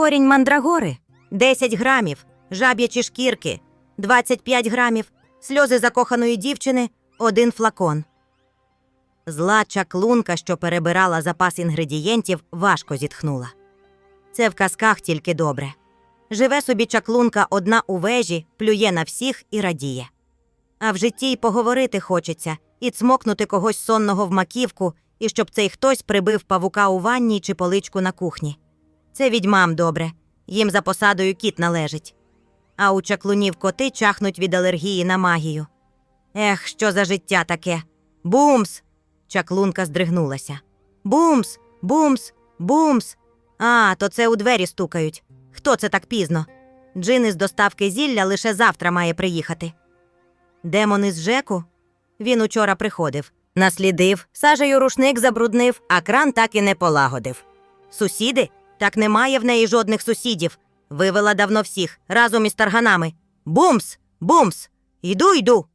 Корінь мандрагори 10 грамів, жаб'ячі шкірки 25 грамів, сльози закоханої дівчини один флакон. Зла чаклунка, що перебирала запас інгредієнтів, важко зітхнула. Це в казках тільки добре. Живе собі чаклунка одна у вежі, плює на всіх і радіє. А в житті й поговорити хочеться, і цмокнути когось сонного в маківку, і щоб цей хтось прибив павука у ванні чи поличку на кухні. Це відьмам добре, їм за посадою кіт належить. А у чаклунів коти чахнуть від алергії на магію. Ех, що за життя таке? Бумс! Чаклунка здригнулася. Бумс, бумс, бумс. А, то це у двері стукають. Хто це так пізно? Джин із доставки зілля лише завтра має приїхати. Демон із Жеку? Він учора приходив. Наслідив, сажею рушник забруднив, а кран так і не полагодив. Сусіди? Так немає в неї жодних сусідів. Вивела давно всіх, разом із тарганами. Бумс! Бумс! Йду, йду.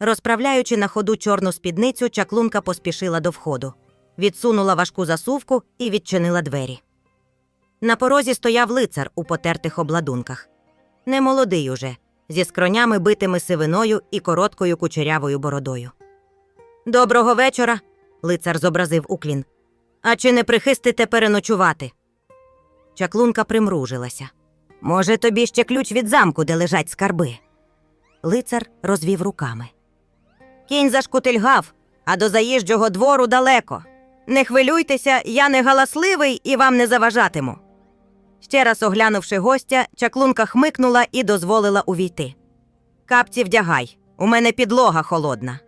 Розправляючи на ходу чорну спідницю, чаклунка поспішила до входу, відсунула важку засувку і відчинила двері. На порозі стояв лицар у потертих обладунках. Немолодий уже, зі скронями битими сивиною і короткою кучерявою бородою. Доброго вечора, лицар зобразив уклін. А чи не прихистите переночувати? Чаклунка примружилася. Може, тобі ще ключ від замку, де лежать скарби. Лицар розвів руками. Кінь зашкутильгав, а до заїжджого двору далеко. Не хвилюйтеся, я не галасливий і вам не заважатиму. Ще раз оглянувши гостя, чаклунка хмикнула і дозволила увійти. Капці вдягай, у мене підлога холодна.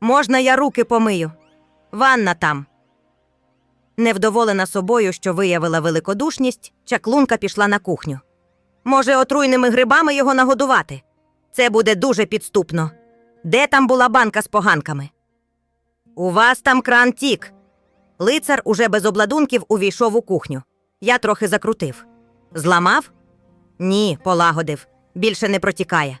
Можна я руки помию? Ванна там. Невдоволена собою, що виявила великодушність, чаклунка пішла на кухню. Може, отруйними грибами його нагодувати? Це буде дуже підступно. Де там була банка з поганками? У вас там кран тік. Лицар уже без обладунків увійшов у кухню. Я трохи закрутив. Зламав? Ні, полагодив. Більше не протікає.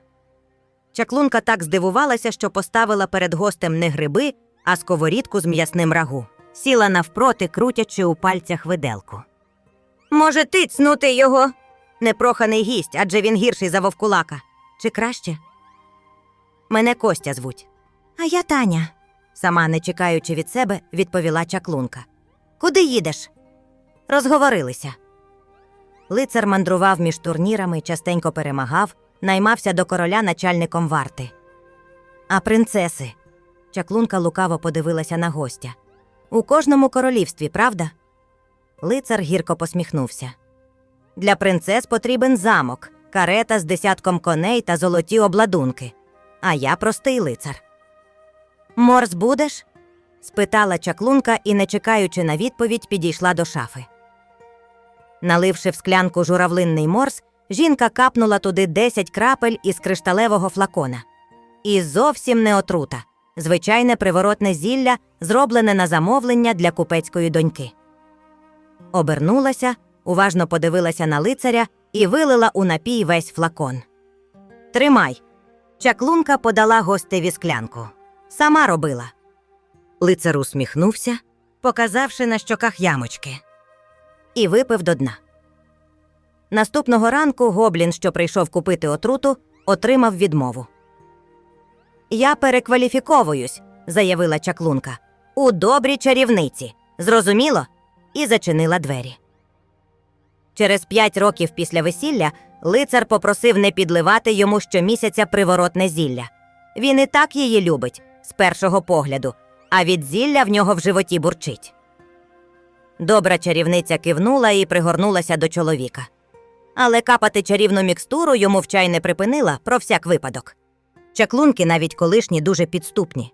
Чаклунка так здивувалася, що поставила перед гостем не гриби, а сковорідку з м'ясним рагу. Сіла навпроти, крутячи у пальцях виделку. Може, ти цнути його? Непроханий гість, адже він гірший за вовкулака. Чи краще? Мене Костя звуть. А я Таня, сама не чекаючи від себе, відповіла чаклунка. Куди їдеш? Розговорилися. Лицар мандрував між турнірами, частенько перемагав, наймався до короля начальником варти. А принцеси. Чаклунка лукаво подивилася на гостя. У кожному королівстві, правда? Лицар гірко посміхнувся. Для принцес потрібен замок, карета з десятком коней та золоті обладунки. А я простий лицар. Морс будеш? спитала чаклунка і, не чекаючи на відповідь, підійшла до шафи. Наливши в склянку журавлинний морс, жінка капнула туди 10 крапель із кришталевого флакона. І зовсім не отрута звичайне приворотне зілля, зроблене на замовлення для купецької доньки. Обернулася, уважно подивилася на лицаря і вилила у напій весь флакон. Тримай. Чаклунка подала гостеві склянку. Сама робила. Лицар усміхнувся, показавши на щоках ямочки, і випив до дна. Наступного ранку гоблін, що прийшов купити отруту, отримав відмову. Я перекваліфіковуюсь, заявила чаклунка. У добрій чарівниці. Зрозуміло? І зачинила двері. Через п'ять років після весілля лицар попросив не підливати йому щомісяця приворотне зілля. Він і так її любить з першого погляду, а від зілля в нього в животі бурчить. Добра чарівниця кивнула і пригорнулася до чоловіка. Але капати чарівну мікстуру йому вчай не припинила про всяк випадок. Чаклунки навіть колишні дуже підступні.